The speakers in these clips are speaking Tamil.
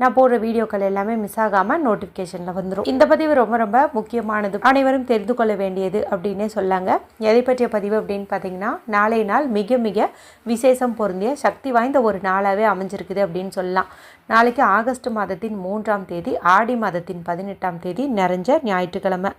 நான் போடுற வீடியோக்கள் எல்லாமே மிஸ் ஆகாமல் நோட்டிஃபிகேஷனில் வந்துடும் இந்த பதிவு ரொம்ப ரொம்ப முக்கியமானது. அனைவரும் தெரிந்து கொள்ள வேண்டியது அப்படின்னே சொல்லாங்க. எதை பற்றிய பதிவு அப்படின்னு பார்த்தீங்கன்னா நாளை நாள் மிக மிக விசேஷம் பொருந்திய சக்தி வாய்ந்த ஒரு நாளாகவே அமைஞ்சிருக்குது அப்படின்னு சொல்லலாம். நாளைக்கு ஆகஸ்ட் மாதத்தின் மூன்றாம் தேதி ஆடி மாதத்தின் பதினெட்டாம் தேதி நிறைஞ்ச ஞாயிற்றுக்கிழமை.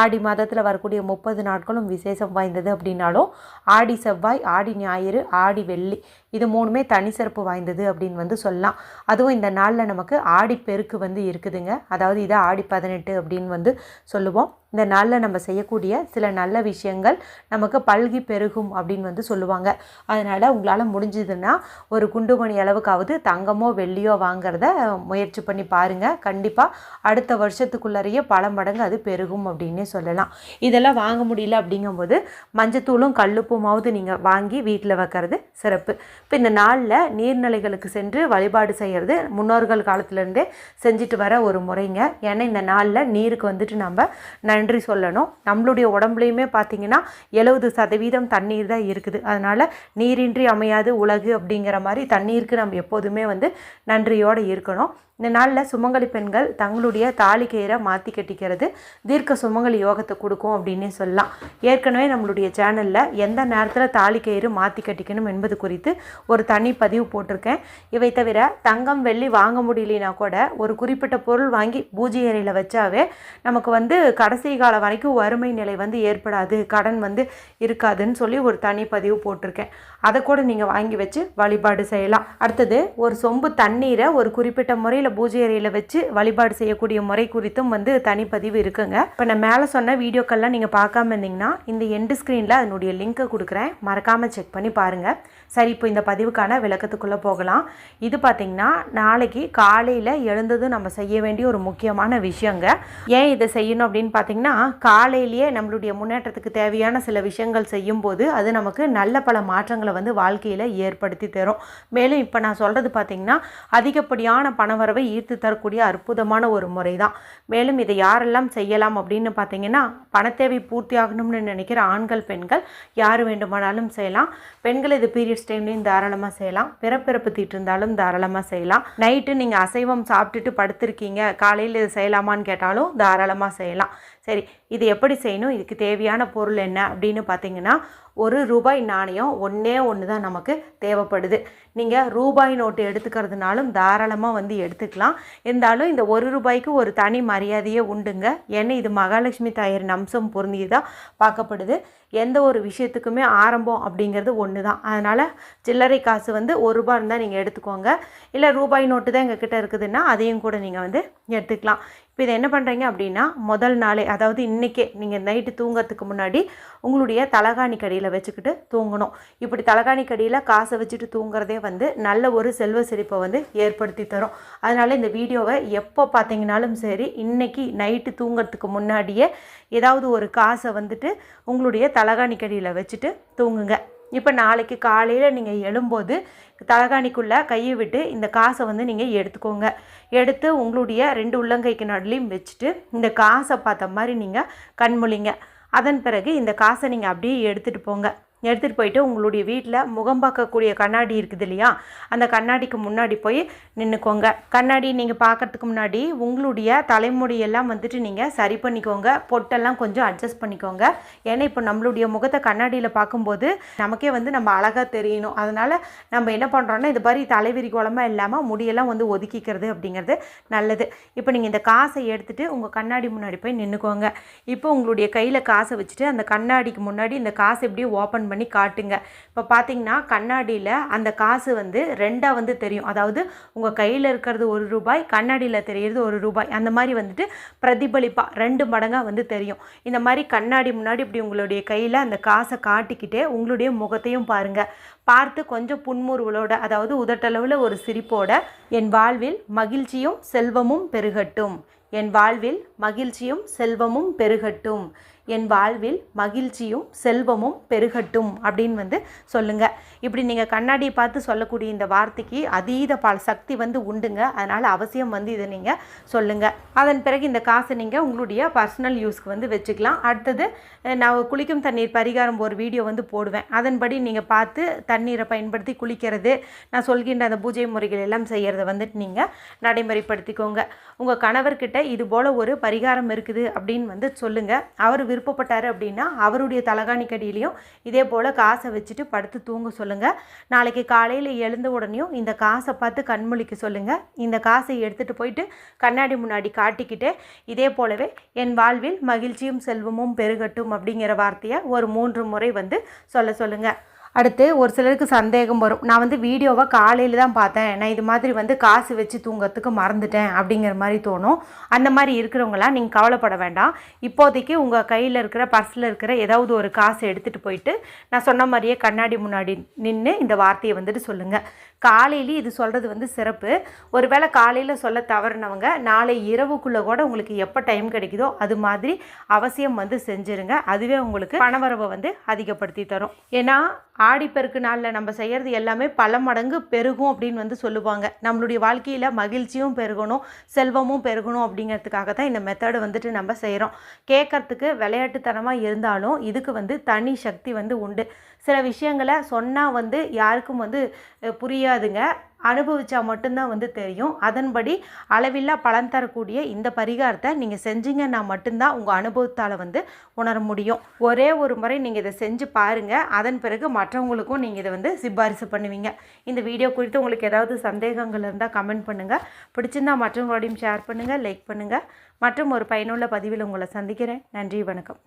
ஆடி மாதத்தில் வரக்கூடிய முப்பது நாட்களும் விசேஷம் வாய்ந்தது அப்படின்னாலும் ஆடி செவ்வாய் ஆடி ஞாயிறு ஆடி வெள்ளி இது மூணுமே தனி சிறப்பு வாய்ந்தது அப்படின்னு வந்து சொல்லலாம். அதுவும் இந்த நாளில் நமக்கு ஆடி பெருக்கு வந்து இருக்குதுங்க. அதாவது இதை ஆடி பதினெட்டு அப்படின்னு வந்து சொல்லுவோம். இந்த நாளில் நம்ம செய்யக்கூடிய சில நல்ல விஷயங்கள் நமக்கு பல்கி பெருகும் அப்படின்னு வந்து சொல்லுவாங்க. அதனால் உங்களால் முடிஞ்சதுன்னா ஒரு குண்டு மணி அளவுக்காவது தங்கமோ வெள்ளியோ வாங்குறத முயற்சி பண்ணி பாருங்கள் கண்டிப்பாக அடுத்த வருஷத்துக்குள்ளறையே பல மடங்கு அது பெருகும் அப்படின்னே சொல்லலாம். இதெல்லாம் வாங்க முடியல அப்படிங்கும்போது மஞ்சத்தூளும் கல்லுப்புமாவது நீங்கள் வாங்கி வீட்டில் வைக்கிறது சிறப்பு. இப்போ இந்த நாளில் நீர்நிலைகளுக்கு சென்று வழிபாடு செய்கிறது முன்னோர்கள் காலத்துலேருந்தே செஞ்சுட்டு வர ஒரு முறைங்க. ஏன்னா இந்த நாளில் நீருக்கு வந்துட்டு நம்ம நன் நன்றி சொல்லணும். நம்மளுடைய உடம்புலையுமே பார்த்திங்கன்னா எழுபது சதவீதம் தண்ணீர் தான் இருக்குது. அதனால் நீரின்றி அமையாது உலகு அப்படிங்கிற மாதிரி தண்ணீருக்கு நம்ம எப்போதுமே வந்து நன்றியோடு இருக்கணும். இந்த நாளில் சுமங்கலி பெண்கள் தங்களுடைய தாலி கயிறை மாற்றி கட்டிக்கிறது தீர்க்க சுமங்கலி யோகத்தை கொடுக்கும் அப்படின்னே சொல்லலாம். ஏற்கனவே நம்மளுடைய சேனலில் எந்த நேரத்தில் தாலி கயிறு மாற்றி கட்டிக்கணும் என்பது குறித்து ஒரு தனி பதிவு போட்டிருக்கேன். இவை தவிர தங்கம் வெள்ளி வாங்க முடியலனா கூட ஒரு குறிப்பிட்ட பொருள் வாங்கி பூஜை அறையில் வச்சாவே நமக்கு வந்து கடைசி காலம் வரைக்கும் வறுமை நிலை வந்து ஏற்படாது கடன் வந்து இருக்காதுன்னு சொல்லி ஒரு தனி பதிவு போட்டிருக்கேன். அதை கூட நீங்கள் வாங்கி வச்சு வழிபாடு செய்யலாம். அடுத்தது ஒரு சொம்பு தண்ணீரை ஒரு குறிப்பிட்ட முறையில் பூஜை அறையில் வச்சு வழிபாடு செய்யக்கூடிய முறை குறித்தும் வந்து தனிப்பதிவு இருக்குங்க. இப்போ நான் மேலே சொன்ன வீடியோக்கள்லாம் நீங்கள் பார்க்காம இருந்தீங்கன்னா இந்த எண்டு ஸ்க்ரீனில் அதனுடைய லிங்க்கை கொடுக்குறேன். மறக்காமல் செக் பண்ணி பாருங்கள் சரி இப்போ இந்த பதிவுக்கான விளக்கத்துக்குள்ளே போகலாம். இது பார்த்திங்கன்னா நாளைக்கு காலையில் எழுந்ததும் நம்ம செய்ய வேண்டிய ஒரு முக்கியமான விஷயங்க. ஏன் இதை செய்யணும் அப்படின்னு பார்த்தீங்கன்னா பார்த்திங்கன்னா காலையிலேயே நம்மளுடைய முன்னேற்றத்துக்கு தேவையான சில விஷயங்கள் செய்யும்போது அது நமக்கு நல்ல பல மாற்றங்களை வந்து வாழ்க்கையில் ஏற்படுத்தி தரும். மேலும் இப்போ நான் சொல்கிறது பார்த்திங்கன்னா அதிகப்படியான பணவரவை ஈர்த்து தரக்கூடிய அற்புதமான ஒரு முறை தான் மேலும் இதை யாரெல்லாம் செய்யலாம் அப்படின்னு பார்த்தீங்கன்னா பணத்தேவை பூர்த்தி ஆகணும்னு நினைக்கிற ஆண்கள் பெண்கள் யார் வேண்டுமானாலும் செய்யலாம். பெண்கள் இது பீரியட்ஸ் டைம்லேயும் தாராளமாக செய்யலாம். பிறப்பிறப்பு தீட்டு இருந்தாலும் தாராளமாக செய்யலாம். நைட்டு நீங்கள் அசைவம் சாப்பிட்டுட்டு படுத்திருக்கீங்க. காலையில் இது செய்யலாமான்னு கேட்டாலும் தாராளமாக செய்யலாம். சரி இது எப்படி செய்யணும்? இதுக்கு தேவையான பொருள் என்ன? அப்படின்னு பார்த்தீங்கன்னா ஒரு ரூபாய் நாணயம் ஒன்றே ஒன்று தான் நமக்கு தேவைப்படுது. நீங்கள் ரூபாய் நோட்டு எடுத்துக்கிறதுனாலும் தாராளமாக வந்து எடுத்துக்கலாம். இருந்தாலும் இந்த ஒரு ரூபாய்க்கு ஒரு தனி மரியாதையே உண்டுங்க. ஏன்னா இது மகாலட்சுமி தாயின் அம்சம் பொருந்தி தான் பார்க்கப்படுது. எந்த ஒரு விஷயத்துக்குமே ஆரம்பம் அப்படிங்கிறது ஒன்று தான் அதனால் சில்லறை காசு வந்து ஒரு ரூபாய் இருந்தால் நீங்கள் எடுத்துக்கோங்க. இல்லை ரூபாய் நோட்டு தான் எங்கள் கிட்டே இருக்குதுன்னா அதையும் கூட நீங்கள் வந்து எடுத்துக்கலாம். இப்போ இதை என்ன பண்ணுறீங்க அப்படின்னா முதல் நாளே அதாவது இன்றைக்கே நீங்கள் நைட்டு தூங்கிறதுக்கு முன்னாடி உங்களுடைய தலகாணி கடியில் வச்சுக்கிட்டு தூங்கணும். இப்படி தலகாணி கடியில் காசை வச்சுட்டு தூங்குறதே வந்து நல்ல ஒரு செல்வ செழிப்பை வந்து ஏற்படுத்தி தரும். அதனால் இந்த வீடியோவை எப்போ பார்த்தீங்கனாலும் சரி இன்றைக்கி நைட்டு தூங்கிறதுக்கு முன்னாடியே ஏதாவது ஒரு காசை வந்துட்டு உங்களுடைய தலகாணி கடியில் வச்சுட்டு தூங்குங்க. இப்போ நாளைக்கு காலையில் நீங்கள் எழும்போது தலகாணிக்குள்ளே கையை விட்டு இந்த காசை வந்து நீங்கள் எடுத்துக்கோங்க. எடுத்து உங்களுடைய ரெண்டு உள்ளங்கைக்கு நடுலையும் வச்சுட்டு இந்த காசை பார்த்த மாதிரி நீங்கள் கண்மொழிங்க. அதன் பிறகு இந்த காசை நீங்கள் அப்படியே எடுத்துகிட்டு போங்க. எடுத்துகிட்டு போயிட்டு உங்களுடைய வீட்டில் முகம் பார்க்கக்கூடிய கண்ணாடி இருக்குது இல்லையா? அந்த கண்ணாடிக்கு முன்னாடி போய் நின்றுக்கோங்க கண்ணாடி நீங்கள் பார்க்கறதுக்கு முன்னாடி உங்களுடைய தலைமுடியெல்லாம் வந்துட்டு நீங்கள் சரி பண்ணிக்கோங்க. பொட்டெல்லாம் கொஞ்சம் அட்ஜஸ்ட் பண்ணிக்கோங்க. ஏன்னா இப்போ நம்மளுடைய முகத்தை கண்ணாடியில் பார்க்கும்போது நமக்கே வந்து நம்ம அழகாக தெரியணும். அதனால் நம்ம என்ன பண்ணுறோன்னா இது மாதிரி தலைவிரி குளமாக இல்லாமல் முடியெல்லாம் வந்து ஒதுக்கிக்கிறது அப்படிங்கிறது நல்லது. இப்போ நீங்கள் இந்த காசை எடுத்துகிட்டு உங்கள் கண்ணாடி முன்னாடி போய் நின்றுக்கோங்க இப்போ உங்களுடைய கையில் காசை வச்சுட்டு அந்த கண்ணாடிக்கு முன்னாடி இந்த காசை எப்படியும் ஓப்பன் பண்ணி பண்ணி காட்டுங்க. இப்போ பார்த்தீங்கன்னா கண்ணாடியில் அந்த காசு வந்து ரெண்டாக வந்து தெரியும். அதாவது உங்கள் கையில் இருக்கிறது ஒரு ரூபாய் கண்ணாடியில் தெரிகிறது ஒரு ரூபாய். அந்த மாதிரி வந்துட்டு பிரதிபலிப்பாக ரெண்டு மடங்காக வந்து தெரியும். இந்த மாதிரி கண்ணாடி முன்னாடி இப்படி உங்களுடைய கையில் அந்த காசை காட்டிக்கிட்டே உங்களுடைய முகத்தையும் பாருங்கள் பார்த்து கொஞ்சம் புன்முறுவலோட அதாவது உதட்டளவில் ஒரு சிரிப்போட என் வாழ்வில் மகிழ்ச்சியும் செல்வமும் பெருகட்டும். என் வாழ்வில் மகிழ்ச்சியும் செல்வமும் பெருகட்டும். என் வாழ்வில் மகிழ்ச்சியும் செல்வமும் பெருகட்டும் அப்படின்னு வந்து சொல்லுங்கள் இப்படி நீங்கள் கண்ணாடியை பார்த்து சொல்லக்கூடிய இந்த வார்த்தைக்கு அதீத பல சக்தி வந்து உண்டுங்க. அதனால் அவசியம் வந்து இதை நீங்கள் சொல்லுங்கள் அதன் பிறகு இந்த காசை நீங்கள் உங்களுடைய பர்சனல் யூஸ்க்கு வந்து வச்சுக்கலாம். அடுத்தது நான் குளிக்கும் தண்ணீர் பரிகாரம் ஒரு வீடியோ வந்து போடுவேன். அதன்படி நீங்கள் பார்த்து தண்ணீரை பயன்படுத்தி குளிக்கிறது நான் சொல்கின்ற அந்த பூஜை முறைகள் எல்லாம் செய்கிறத வந்துட்டு நீங்கள் நடைமுறைப்படுத்திக்கோங்க. உங்கள் கணவர்கிட்ட இது போல் ஒரு பரிகாரம் இருக்குது அப்படின்னு வந்து சொல்லுங்கள் அவர் விருப்பப்பட்டார் அப்படின்னா அவருடைய தலகாணிக்கடியிலையும் இதே போல் காசை வச்சுட்டு படுத்து தூங்க சொல்லுங்கள் நாளைக்கு காலையில் எழுந்த உடனேயும் இந்த காசை பார்த்து கண்மொழிக்க சொல்லுங்கள் இந்த காசை எடுத்துகிட்டு போயிட்டு கண்ணாடி முன்னாடி காட்டிக்கிட்டு இதே போலவே என் வாழ்வில் மகிழ்ச்சியும் செல்வமும் பெருகட்டும் அப்படிங்கிற வார்த்தையை ஒரு மூன்று முறை வந்து சொல்ல சொல்லுங்கள் அடுத்து ஒரு சிலருக்கு சந்தேகம் வரும். நான் வந்து வீடியோவை காலையில் தான் பார்த்தேன். நான் இது மாதிரி வந்து காசு வச்சு தூங்கிறதுக்கு மறந்துட்டேன் அப்படிங்கிற மாதிரி தோணும். அந்த மாதிரி இருக்கிறவங்களாம் நீங்கள் கவலைப்பட வேண்டாம். இப்போதைக்கு உங்கள் கையில் இருக்கிற பர்ஸில் இருக்கிற ஏதாவது ஒரு காசை எடுத்துகிட்டு போயிட்டு நான் சொன்ன மாதிரியே கண்ணாடி முன்னாடி நின்று இந்த வார்த்தையை வந்துட்டு சொல்லுங்கள் காலையிலேயே இது சொல்கிறது வந்து சிறப்பு. ஒருவேளை காலையில் சொல்ல தவறினவங்க நாளை இரவுக்குள்ளே கூட உங்களுக்கு எப்போ டைம் கிடைக்குதோ அது மாதிரி அவசியம் வந்து செஞ்சுருங்க. அதுவே உங்களுக்கு பணவரவை வந்து அதிகப்படுத்தி தரும். ஏன்னா ஆடிப்பெருக்கு நாளில் நம்ம செய்கிறது எல்லாமே பல மடங்கு பெருகும் அப்படின்னு வந்து சொல்லுவாங்க. நம்மளுடைய வாழ்க்கையில் மகிழ்ச்சியும் பெருகணும் செல்வமும் பெருகணும் அப்படிங்கிறதுக்காக தான் இந்த மெத்தடை வந்துட்டு நம்ம செய்கிறோம் கேட்கறதுக்கு விளையாட்டுத்தனமாக இருந்தாலும் இதுக்கு வந்து தனி சக்தி வந்து உண்டு. சில விஷயங்களை சொன்னால் வந்து யாருக்கும் வந்து புரியாதுங்க. அனுபவித்தா மட்டும்தான் வந்து தெரியும். அதன்படி அளவில்லா பலன் தரக்கூடிய இந்த பரிகாரத்தை நீங்கள் செஞ்சீங்கன்னா மட்டும்தான் உங்கள் அனுபவத்தால் வந்து உணர முடியும். ஒரே ஒரு முறை நீங்கள் இதை செஞ்சு பாருங்கள் அதன் பிறகு மற்றவங்களுக்கும் நீங்கள் இதை வந்து சிபாரிசு பண்ணுவீங்க. இந்த வீடியோ குறித்து உங்களுக்கு ஏதாவது சந்தேகங்கள் இருந்தால் கமெண்ட் பண்ணுங்கள் பிடிச்சிருந்தா மற்றவங்களோடையும் ஷேர் பண்ணுங்கள் லைக் பண்ணுங்கள் மற்றும் ஒரு பயனுள்ள பதிவில் உங்களை சந்திக்கிறேன். நன்றி வணக்கம்.